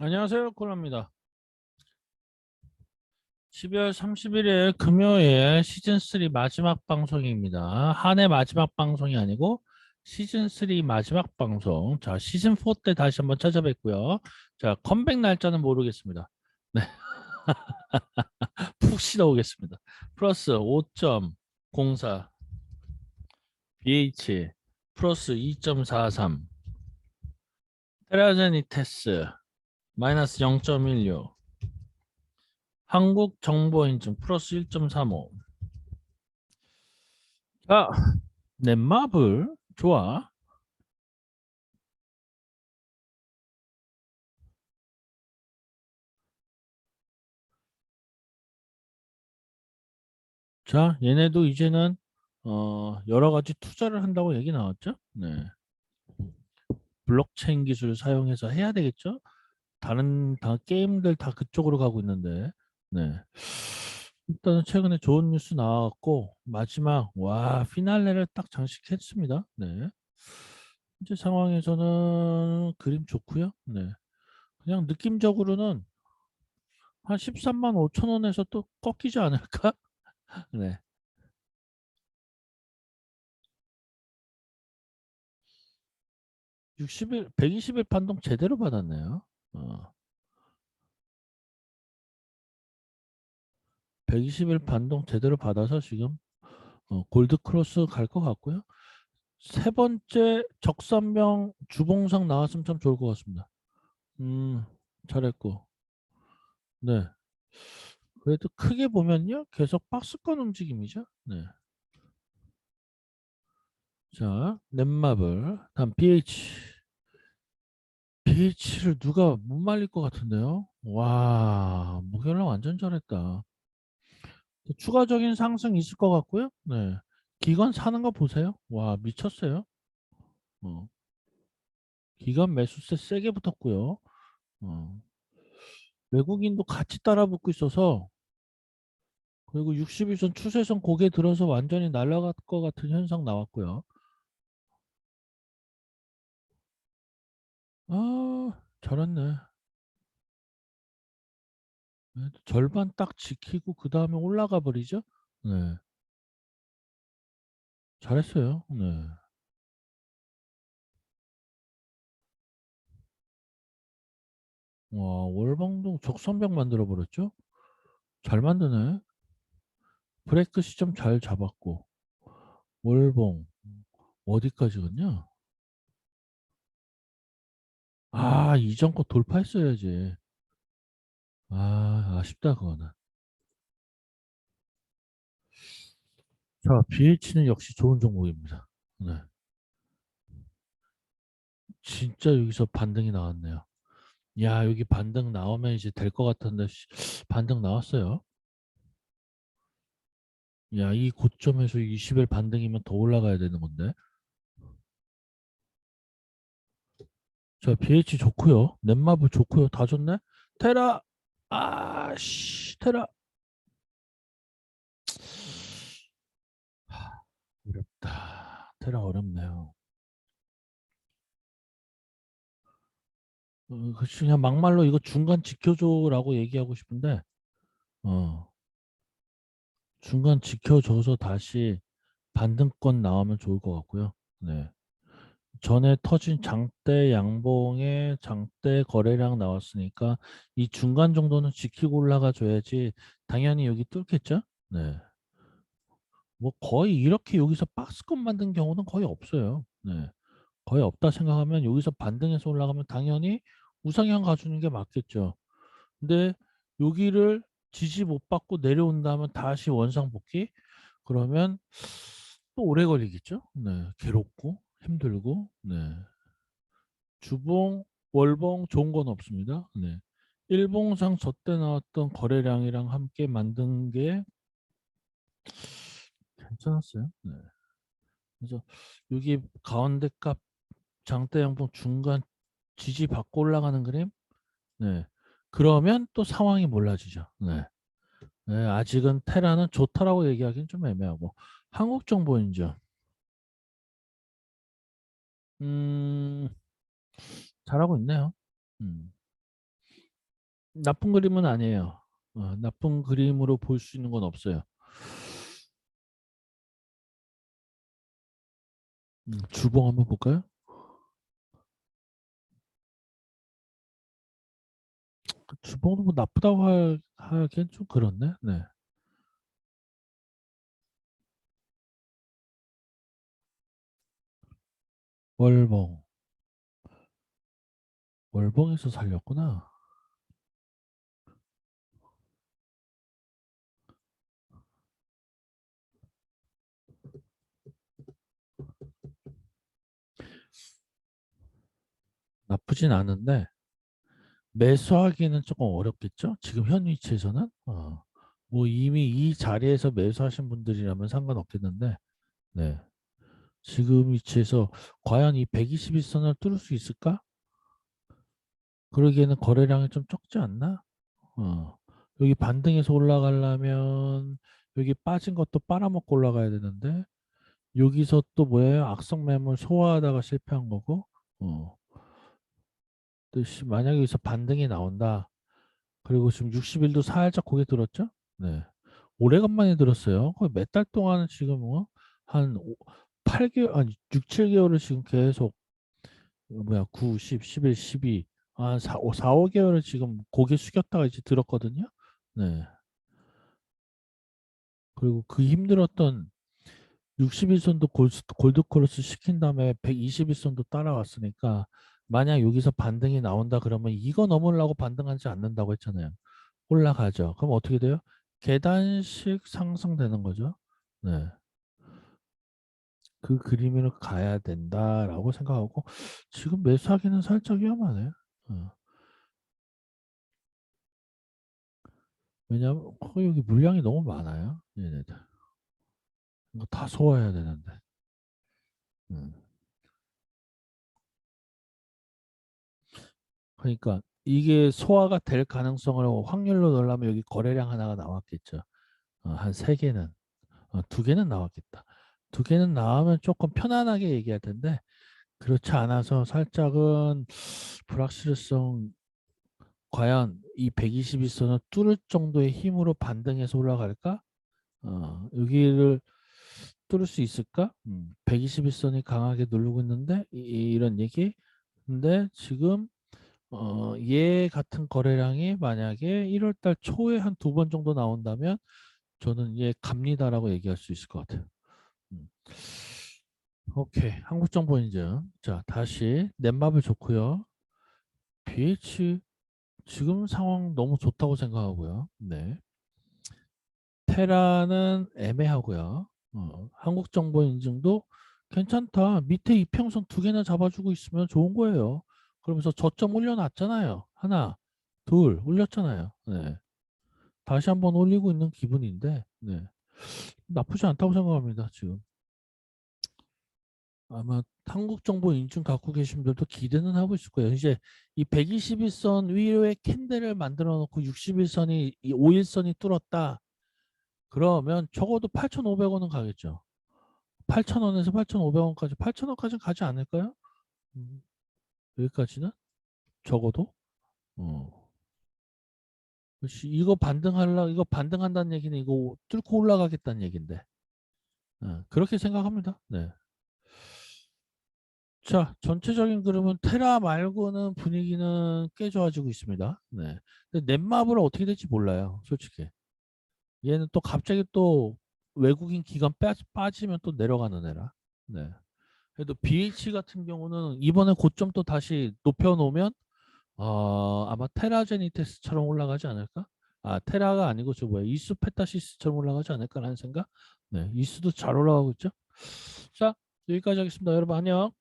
안녕하세요. 콜라입니다. 12월 31일 금요일 시즌3 마지막 방송입니다. 한 해 마지막 방송이 아니고 시즌3 마지막 방송. 자, 시즌4 때 다시 한번 찾아뵙고요. 자, 컴백 날짜는 모르겠습니다. 네. 푹 쉬다 오겠습니다. 플러스 5.04 BH 플러스 2.43 테라제니테스 마이너스 0.16 한국정보인증 플러스 1.35 자, 넷마블 좋아 자, 얘네도 이제는 어, 여러 가지 투자를 한다고 얘기 나왔죠? 네. 블록체인 기술을 사용해서 해야 되겠죠? 다른 다 게임들 다 그쪽으로 가고 있는데. 네. 일단은 최근에 좋은 뉴스 나왔고 마지막 와 피날레를 딱 장식했습니다. 네. 현재 상황에서는 그림 좋고요. 네. 그냥 느낌적으로는 한 13만 5천 원에서 또 꺾이지 않을까? 네. 60일 120일 반동 제대로 받았네요 어. 120일 반동 제대로 받아서 지금 어, 골드 크로스 갈 것 같고요. 세 번째 적산명 주봉상 나왔으면 참 좋을 것 같습니다. 음, 잘했고. 네. 그래도 크게 보면요. 계속 박스권 움직임이죠. 네. 자, 넷마블. 다음 BH. BH를 누가 못 말릴 것 같은데요. 와, 목요일날 완전 잘했다. 추가적인 상승 있을 것 같고요. 네. 기관 사는 거 보세요. 와, 미쳤어요. 어. 기관 매수세 세게 붙었고요. 어. 외국인도 같이 따라 붙고 있어서 그리고 60일선 추세선 고개 들어서 완전히 날아갈 것 같은 현상 나왔고요. 아, 잘했네. 네, 절반 딱 지키고 그 다음에 올라가 버리죠. 네. 잘했어요. 네. 와, 월방동 적선벽 만들어 버렸죠? 잘 만드네. 브레이크 시점 잘 잡았고. 월봉 어디까지 갔냐? 아, 이전 거 돌파했어야지. 아, 아쉽다 그거는. 자, BH는 역시 좋은 종목입니다. 네. 진짜 여기서 반등이 나왔네요. 야, 여기 반등 나오면 이제 될 것 같은데 씨, 반등 나왔어요. 야, 이 고점에서 20일 반등이면 더 올라가야 되는 건데. 자, BH 좋고요. 넷마블 좋고요. 다 좋네. 테라 아씨, 테라 하, 어렵다. 테라 어렵네요. 어, 그 그냥 막말로 이거 중간 지켜줘라고 얘기하고 싶은데, 어, 중간 지켜줘서 다시 반등권 나오면 좋을 것 같고요. 네. 전에 터진 장대 양봉의 장대 거래량 나왔으니까 이 중간 정도는 지키고 올라가 줘야지 당연히 여기 뚫겠죠? 네. 뭐 거의 이렇게 여기서 박스권 만든 경우는 거의 없어요. 네. 거의 없다 생각하면 여기서 반등해서 올라가면 당연히 우상향 가주는 게 맞겠죠. 근데 여기를 지지 못 받고 내려온다면 다시 원상 복귀 그러면 또 오래 걸리겠죠. 네. 괴롭고 힘들고 네. 주봉 월봉 좋은 건 없습니다. 네. 일봉상 저때 나왔던 거래량이랑 함께 만든 게 괜찮았어요. 네. 그래서 여기 가운데 값 장대 양봉 중간 지지 받고 올라가는 그림 네. 그러면 또 상황이 몰라지죠. 네. 네, 아직은 테라는 좋다라고 얘기하기는 좀 애매하고 한국 정보인죠. 음, 잘하고 있네요. 음. 나쁜 그림은 아니에요. 어, 나쁜 그림으로 볼 수 있는 건 없어요. 음, 주봉 한번 볼까요? 주봉도 뭐 나쁘다고 할, 하기엔 좀 그렇네. 네. 월봉. 월봉에서 살렸구나. 나쁘진 않은데 매수하기는 조금 어렵겠죠? 지금 현 위치에서는 어, 뭐 이미 이 자리에서 매수하신 분들이라면 상관없겠는데 네. 지금 위치에서 과연 이 121선을 뚫을 수 있을까? 그러기에는 거래량이 좀 적지 않나? 어. 여기 반등해서 올라가려면 여기 빠진 것도 빨아먹고 올라가야 되는데 여기서 또 뭐예요? 악성 매물 소화하다가 실패한 거고 어. 만약에 여기서 반등이 나온다. 그리고 지금 60일도 살짝 고개 들었죠? 네. 오래간만에 들었어요. 거의 몇 달 동안 지금 뭐한 8개월, 아니 6, 7개월을 지금 계속 어, 뭐야 9, 10, 11, 12, 한 4, 5, 4, 5개월을 지금 고개 숙였다가 이제 들었거든요. 네. 그리고 그 힘들었던 61선도 골드 크로스 시킨 다음에 121선도 따라왔으니까 만약 여기서 반등이 나온다 그러면 이거 넘으려고 반등하지 않는다고 했잖아요. 올라가죠. 그럼 어떻게 돼요? 계단식 상승되는 거죠. 네. 그 그림으로 가야 된다라고 생각하고 지금 매수하기는 살짝 위험하네요. 어. 왜냐하면 어, 여기 물량이 너무 많아요. 얘네들. 다 소화해야 되는데. 음. 그러니까 이게 소화가 될 가능성을 확률로 넣으려면 여기 거래량 하나가 나왔겠죠. 어, 한세 개는, 어, 두 개는 나왔겠다. 두 개는 나오면 조금 편안하게 얘기할 텐데 그렇지 않아서 살짝은 불확실성 과연 이 121선을 뚫을 정도의 힘으로 반등해서 올라갈까? 어, 여기를 뚫을 수 있을까? 음, 121선이 강하게 누르고 있는데 이, 런 얘기. 근데 지금 어, 얘 같은 거래량이 만약에 1월달 초에 한 두 번 정도 나온다면 저는 얘 갑니다라고 얘기할 수 있을 것 같아요. 음. 오케이. 한국정보인증. 자 다시. 넷마블 좋고요. BH 지금 상황 너무 좋다고 생각하고요. 네. 테라는 애매하고요. 어, 한국정보인증도 괜찮다. 밑에 이평선 두 개나 잡아주고 있으면 좋은 거예요. 그러면서 저점 올려놨잖아요. 하나 둘 올렸잖아요. 네. 다시 한번 올리고 있는 기분인데 네 나쁘지 않다고 생각합니다 지금 아마 한국 정보 인증 갖고 계신 분들도 기대는 하고 있을 거예요. 이제 이 121선 위에 캔들을 만들어 놓고 61선이 이 5일선이 뚫었다. 그러면 적어도 8,500원은 가겠죠. 8,000원에서 8,500원까지 8,000원까지 가지 않을까요? 음, 여기까지는 적어도 어. 그렇지. 이거 반등하려 이거 반등한다는 얘기는 이거 뚫고 올라가겠다는 얘긴데. 어, 그렇게 생각합니다. 네. 자, 전체적인 그림은 테라 말고는 분위기는 꽤 좋아지고 있습니다. 네. 근데 넷마블은 어떻게 될지 몰라요. 솔직히. 얘는 또 갑자기 또 외국인 기관 빠, 빠지면 또 내려가는 애라. 네. 그래도 BH 같은 경우는 이번에 고점 또 다시 높여놓으면 어, 아마 테라제니테스처럼 올라가지 않을까? 아 테라가 아니고 저 뭐야 이수 페타시스처럼 올라가지 않을까라는 생각? 네, 이수도 잘 올라가고 있죠. 자 여기까지 하겠습니다. 여러분 안녕.